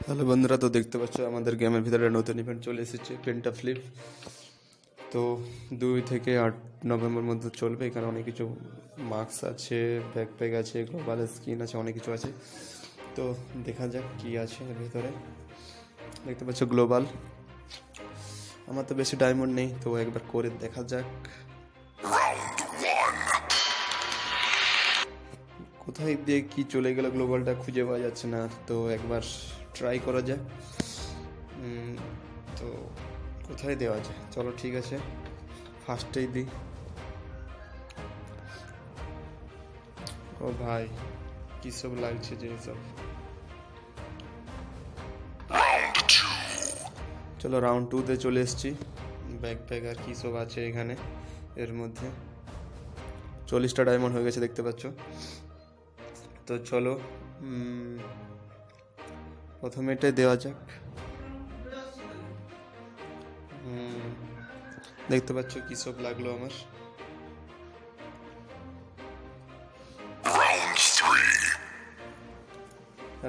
Hello বন্ধুরা তো দেখতে পাচ্ছ, আমাদের গেমের ভিতরে নতুন ইভেন্ট চলে এসেছে পেন্টা ফ্লিপ তো দুই থেকে আট নভেম্বর মধ্যে চলবে, এখানে অনেক কিছু মাস্ক আছে ব্যাকপ্যাক আছে গ্লোবাল স্কিন আছে, অনেক কিছু আছে। তো দেখা যাক কি আছে এর ভিতরে। দেখতে পাচ্ছ গ্লোবাল আমার তো বেশি ডায়মন্ড নেই, তো একবার করে দেখা যাক। কোথায় দিয়ে কি চলে গেল গ্লোবালটা খুঁজে পাওয়া যাচ্ছে না, তো একবার ট্রাই করা যায় তো কোথায় দেওয়া যায়? চলো ঠিক আছে ফার্স্টেই দিই। ও ভাই, কী সব লাগছে জিনিস সব। চলো রাউন্ড টুতে চলে এসেছি। ব্যাকপ্যাক আর কী সব আছে এখানে, এর মধ্যে। চল্লিশটা ডায়মন্ড হয়ে গেছে, দেখতে পাচ্ছ। তো চলো প্রথমে এটাই দেওয়া যাক। দেখতে পাচ্ছ কী সব লাগল আমার।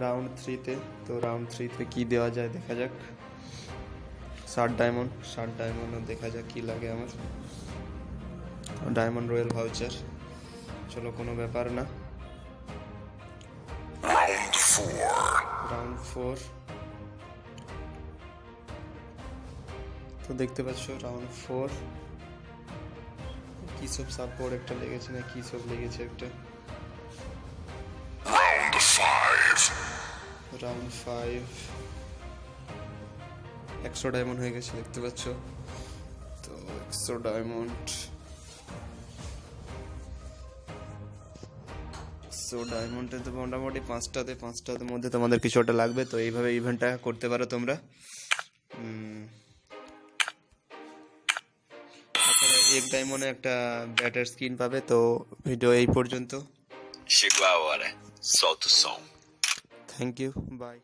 রাউন্ড থ্রিতে তো রাউন্ড থ্রিতে কি দেওয়া যায় দেখা যাক। ষাট ডায়মন্ড ষাট ডায়মন্ড দেখা যাক কি লাগে আমার। ডায়মন্ড রয়্যাল ভাউচার চলো কোনো ব্যাপার না। রাউন্ড ফোর তো দেখতে পাচ্ছ রাউন্ড ফোর কি সব সাপোর্ট একটা লেগেছে না কি সব লেগেছে একটা? রাউন্ড ফাইভ একশো ডায়মন্ড হয়ে গেছে, দেখতে পাচ্ছ? তো একশো ডায়মন্ড সো ডায়মন্ডে তো মোটামুটি পাঁচটাতে পাঁচটাতে মধ্যে তোমাদের কিছু একটা লাগবে তো এইভাবে ইভেন্টটা করতে পারো তোমরা এক ডায়মন্ডে একটা ব্যাটার স্কিন পাবে তো ভিডিও এই পর্যন্ত Chegou a hora. Solta o som. Thank you bye